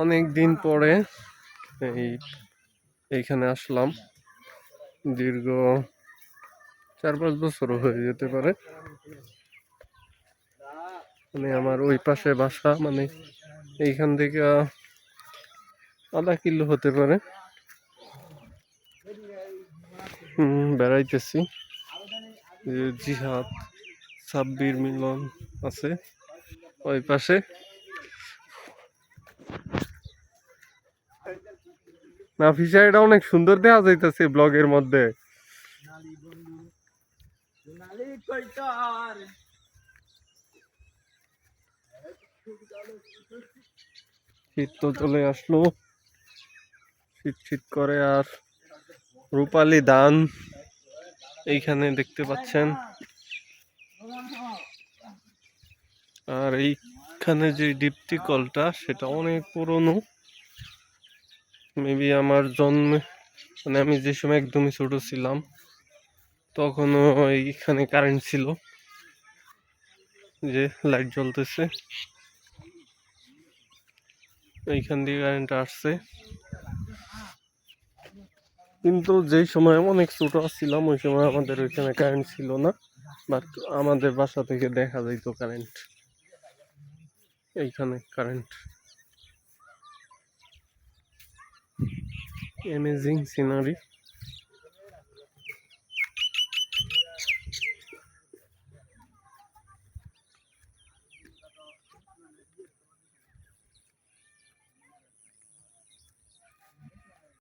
অনেক দিন পরে এই, এইখানে আসলাম। দীর্ঘ চার পাঁচ বছরও হয়ে যেতে পারে। মানে আমার ওই পাশে বাসা মানে এইখান থেকে আধা কিলো হতে পারে। বেড়াইতেছি। জিহাদ, সাব্বির মিলন আছে ওই পাশে। না ফিশারিটা অনেক সুন্দর দেখা যাইতেছে ব্লগের মধ্যে। শীত তো চলে আসলো। শীত শীত করে আর রূপালি ধান এইখানে দেখতে পাচ্ছেন। আর এইখানে যে দীপ্তি কলটা সেটা অনেক পুরনো। মেবি আমার জন্মে মানে আমি যে সময় একদমই ছোট ছিলাম, তখনও এইখানে কারেন্ট ছিল, যে লাইট জ্বলতেছে। এইখান দিয়ে কারেন্ট আসছে। কিন্তু যেই সময় অনেক ছোট ছিলাম, ওই সময় আমাদের ওইখানে কারেন্ট ছিল না বাট আমাদের বাসা থেকে দেখা যাইত কারেন্ট এইখানে কারেন্ট É Emezinho Sinari.